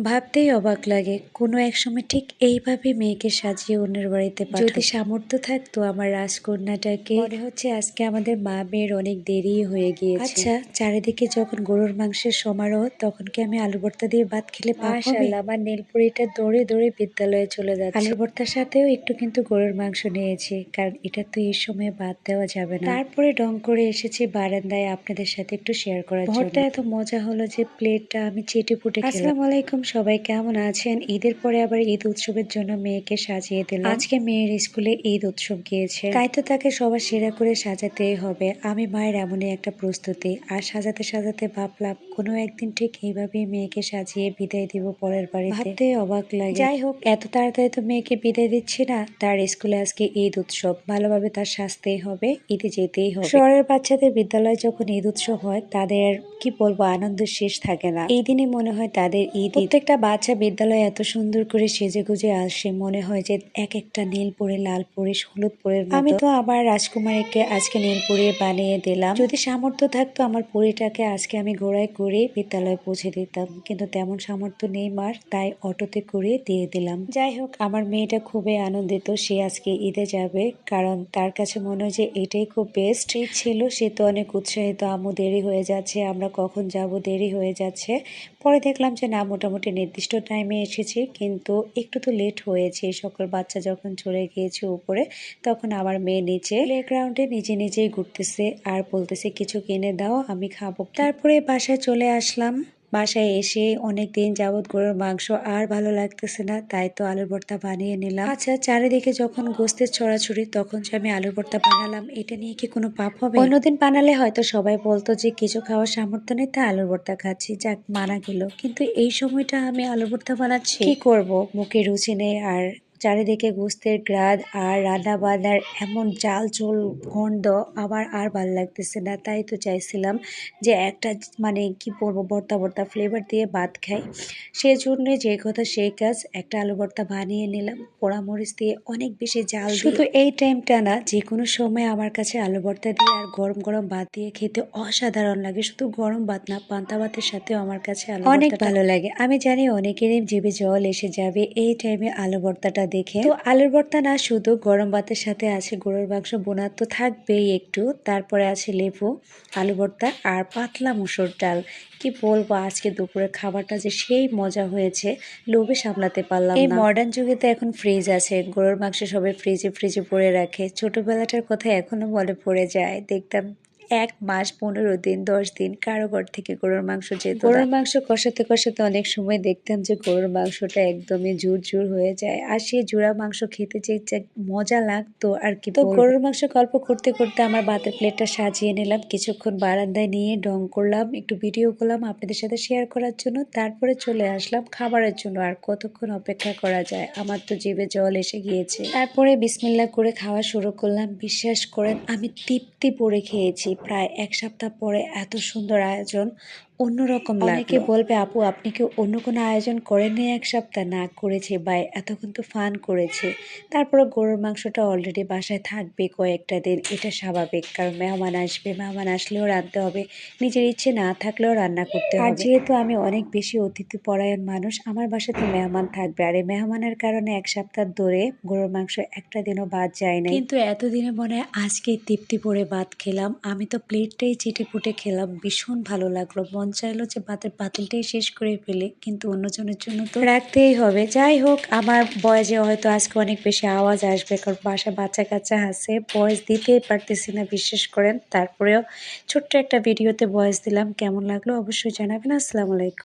ভাবতেই অবাক লাগে কোনো এক সময় ঠিক এইভাবে মেয়েকে সাজিয়ে অন্যের বাড়িতে যদি সামর্থ্য থাকতো আমার রাজকন্যাটাকে। মনে হচ্ছে আজকে আমাদের মা মেয়ের অনেক দেরি হয়ে গিয়েছে। আচ্ছা চারিদিকে যখন গরুর মাংসের সমারোহ তখন কি আমি আলু ভর্তা দিয়ে ভাত খেলে মাশাআল্লাহ আমার নীলপুরিটা দৌড়ে দৌড়ে বিদ্যালয়ে চলে যাচ্ছে। আলু ভর্তার সাথেও একটু কিন্তু গরুর মাংস নিয়েছি কারণ এটা তো এই সময় বাদ দেওয়া যাবে না। তারপরে ডং করে এসেছি বারান্দায় আপনাদের সাথে একটু শেয়ার করার জন্য। ভর্তা এত মজা হলো যে প্লেটটা আমি চেটে পুটে আসসালামু আলাইকুম সবাই কেমন আছেন? ঈদের পরে আবার ঈদ উৎসবের জন্য মেয়েকে সাজিয়ে দিলাম। আজকে মেয়ের স্কুলে ঈদ উৎসব গিয়েছে। তাই তো তাকে সবার সেরা করে সাজাতেই হবে। আমি মায়ের এমনই একটা প্রস্তুতি। আর সাজাতে সাজাতে ভাবলাম কোনো একদিন ঠিক এইভাবেই মেয়েকে সাজিয়ে বিদায় দিব পরের বাড়িতে। ভাবতে অবাক লাগে। যাই হোক, এত তাড়াতাড়ি তো মেয়েকে বিদায় দিচ্ছি না। তার স্কুলে আজকে ঈদ উৎসব। ভালোভাবে তার সাজতেই হবে, ঈদে যেতেই হবে। শহরের বাচ্চাদের বিদ্যালয়ে যখন ঈদ উৎসব হয়, তাদের কি বলব আনন্দ শেষ থাকে না। এই দিনই মনে হয় তাদের ঈদ। প্রত্যেকটা বাচ্চা বিদ্যালয়ে এত সুন্দর করে সেজে গুজে আসে, মনে হয় যে এক একটা নীল পরে লাল পরে হলুদ পরে আমি তো আবার রাজকুমারীকে আজকে নীল পরে বানিয়ে দিলাম। যদি সামর্থ্য থাকতো আমার পরিটাকে আজকে আমি ঘোড়ায় করে বিদ্যালয়ে পৌঁছে দিতাম। কিন্তু তেমন সামর্থ্য নেই মার, তাই অটোতে করে দিয়ে দিলাম। যাই হোক, আমার মেয়েটা খুবই আনন্দিত সে আজকে ঈদে যাবে, কারণ তার কাছে মনে হয় যে এটাই খুব বেস্ট ছিল, সে তো অনেক উৎসাহিত আমু দেরি হয়ে যাচ্ছে, আমরা কখন যাব দেরি হয়ে যাচ্ছে। পরে দেখলাম যে, না, মোটামুটি নির্দিষ্ট টাইমে এসেছি, কিন্তু একটু তো লেট হয়েছে। সকল বাচ্চা যখন চলে গিয়েছে উপরে, তখন আমার মেয়ে নিচে প্লেগ্রাউন্ডে নিজে নিজেই ঘুরতেছে আর বলতেছে, কিছু কিনে দাও, আমি খাব। তারপরে বাসায় চলে আসলাম। বাসায় এসে অনেক দিন যাবৎ গরুর মাংস আর ভালো লাগতেছে না, তাই তো আলুর ভর্তা বানিয়ে নিলাম। আচ্ছা চারিদিকে যখন গোস্তের ছড়াছড়ি, তখন যে আমি আলুর ভর্তা বানালাম, এটা নিয়ে কি কোনো পাপ হবে? অন্যদিন বানালে হয়তো সবাই বলতো যে, কিছু খাওয়ার সামর্থ্য নেই, তাই আলুর ভর্তা খাচ্ছি। যাক, মানা গেল। কিন্তু এই সময়টা আমি আলুর ভর্তা বানাচ্ছি। কি করব? মুখে রুচি নেই আর চারিদিকে গোস্তের গ্রাদ আর রান্না বান্নার এমন জাল চোল গন্ধ আমার আর ভালো লাগতেছে না তাই তো চাইছিলাম যে একটা মানে কি বলব ভর্তা ভর্তা ফ্লেভার দিয়ে ভাত খাই। সেই জন্য যে কথা সেই কাজ একটা আলু ভর্তা বানিয়ে নিলাম পোড়ামরিচ দিয়ে অনেক বেশি জাল শুধু এই টাইমটা না যে কোনো সময় আমার কাছে আলু ভর্তা দিয়ে আর গরম গরম ভাত দিয়ে খেতে অসাধারণ লাগে। শুধু গরম ভাত না পান্তা ভাতের সাথেও আমার কাছে আলু অনেক ভালো লাগে। আমি জানি অনেকেরই জিভে জল এসে যাবে এই টাইমে আলু ভর্তাটা দেখে। তো আলুর ভর্তা না শুধু গরম ভাতের সাথে আছে গরুর মাংস বোনা তো থাকবেই একটু। তারপরে আছে লেবু আলু ভর্তা আর পাতলা মুসুর ডাল। কি বলব আজকে দুপুরে খাবারটা যে সেই মজা হয়েছে লোভে সামলাতে পারলাম এই মডার্ন যুগে তো এখন ফ্রিজ আছে গরুর মাংস সবাই ফ্রিজে ফ্রিজে পরে রাখে। ছোটবেলাটার কথা এখনও মনে পড়ে যায় দেখতাম এক মাস পনেরো দিন দশ দিন কারও ঘর থেকে গরুর মাংস যেত গরুর মাংস কষাতে কষাতে অনেক সময় দেখতাম যে গরুর মাংসটা একদমই জুর জুর হয়ে যায়। আর সেই জুড়া মাংস খেতে যে মজা লাগতো আর কি তো গরুর মাংস গল্প করতে করতে আমার ভাতের প্লেটটা সাজিয়ে নিলাম। কিছুক্ষণ বারান্দায় নিয়ে ডং করলাম একটু ভিডিও করলাম আপনাদের সাথে শেয়ার করার জন্য। তারপরে চলে আসলাম খাবারের জন্য আর কতক্ষণ অপেক্ষা করা যায়? আমার তো জিভে জল এসে গিয়েছে। তারপরে বিসমিল্লা করে খাওয়া শুরু করলাম। বিশ্বাস করেন আমি তৃপ্তি পরে খেয়েছি। প্রায় এক সপ্তাহ পরে এত সুন্দর আয়োজন অন্যরকম অনেকে বলবে আপু আপনি কি অন্য কোনো আয়োজন করেননি এক সপ্তাহ? না করেছে বা এতক্ষণ তো ফান করেছে। তারপরে গরুর মাংসটা অলরেডি বাসায় থাকবে কয়েকটা দিন। এটা স্বাভাবিক কারণ মেহমান আসবে মেহমান আসলেও রাঁধতে হবে। নিজের ইচ্ছে না থাকলেও রান্না করতে হবে। আর যেহেতু আমি অনেক বেশি অতিথি পরায়ণ মানুষ আমার বাসাতে মেহমান থাকবে। আর এই মেহমানের কারণে এক সপ্তাহ ধরে গরুর মাংস একটা দিনও বাদ যায় না কিন্তু এতদিনে মনে হয় আজকে তৃপ্তি পরে ভাত খেলাম। আমি তো প্লেটটাই চিটে পুটে খেলাম। ভীষণ ভালো লাগল। মন চাইলো যে ভাতের পাতিলটাই শেষ করে ফেলে, কিন্তু অন্যজনের জন্য তো রাখতেই হবে। যাই হোক, আমার বয়সে হয়তো আজকে অনেক বেশি আওয়াজ আসবে, কারণ বাসা বাচ্চা কাচ্চা আছে বয়স দিতেই পারতেছি না, বিশ্বাস করেন। তারপরেও ছোট্ট একটা ভিডিওতে বয়স দিলাম, কেমন লাগল অবশ্যই জানাবেন। আসসালামু আলাইকুম।